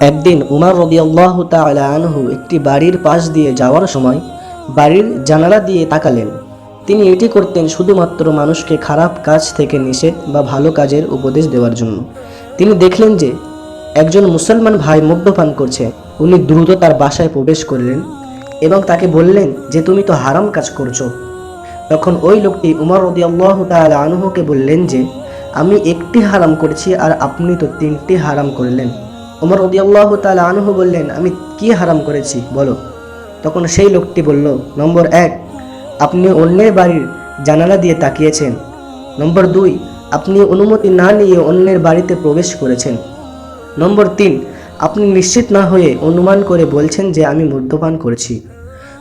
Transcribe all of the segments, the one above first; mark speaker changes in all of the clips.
Speaker 1: একদিন উমার রদিয়াল্লাহ তাআলা আনহু একটি বাড়ির পাশ দিয়ে যাওয়ার সময় বাড়ির জানালা দিয়ে তাকালেন। তিনি এটি করতেন শুধুমাত্র মানুষকে খারাপ কাজ থেকে নিষেধ বা ভালো কাজের উপদেশ দেওয়ার জন্য। তিনি দেখলেন যে একজন মুসলমান ভাই মদ্যপান করছে। উনি দ্রুত তার বাসায় প্রবেশ করলেন এবং তাকে বললেন যে, তুমি তো হারাম কাজ করছ। তখন ওই লোকটি উমর রদিয়াল্লাহ তাআলা আনহুকে বললেন যে, আমি একটি হারাম করেছি আর আপনি তো তিনটি হারাম করলেন। উমর রদিয়াল্লাহ তাআলা আনহু বললেন, আমি কি হারাম করেছি? বলো। তখন সেই লোকটি বলল, নম্বর এক, আপনি অন্যের বাড়ির জানালা দিয়ে তাকিয়েছেন। নম্বর দুই, আপনি অনুমতি না নিয়ে অন্যের বাড়িতে প্রবেশ করেছেন। নম্বর তিন, আপনি নিশ্চিত না হয়ে অনুমান করে বলছেন যে আমি মদ্যপান করেছি।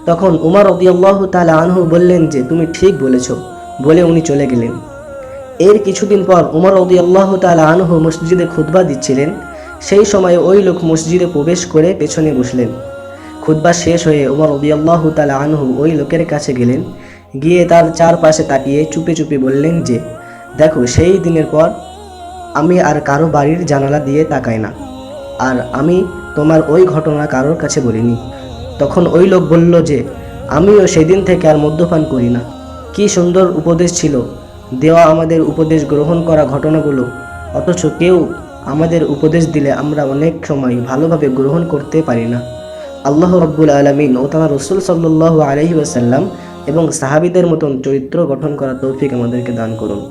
Speaker 1: তখন উমর রদিয়াল্লাহ তাআলা আনহু বললেন যে, তুমি ঠিক বলেছ। বলে উনি চলে গেলেন। এর কিছুদিন পর উমর রদিয়াল্লাহ তাআলা আনহু মসজিদে খুতবা দিচ্ছিলেন। সেই সময় ওই লোক মসজিদে প্রবেশ করে পেছনে বসলেন। খুতবা শেষ হয়ে উমর রদিয়াল্লাহ তালা আনহু ওই লোকের কাছে গেলেন। গিয়ে তার চারপাশে তাকিয়ে চুপে চুপে বললেন যে, দেখো, সেই দিনের পর আমি আর কারও বাড়ির জানালা দিয়ে তাকাই না। আর আমি তোমার ওই ঘটনা কারোর কাছে বলিনি। তখন ওই লোক বলল যে, আমিও সেদিন থেকে আর মদ্যপান করি না। কি সুন্দর উপদেশ ছিল। দেওয়া আমাদের উপদেশ গ্রহণ করা ঘটনাগুলো। অথচ কেউ আমাদের উপদেশ দিলে আমরা অনেক সময় ভালোভাবে গ্রহণ করতে পারি না। আল্লাহ রব্বুল আলমিন ও তাঁর রসুল সাল্লু আলহি ওয়াসাল্লাম এবং সাহাবিদের মতন চরিত্র গঠন করা তৌফিক আমাদেরকে দান করুন।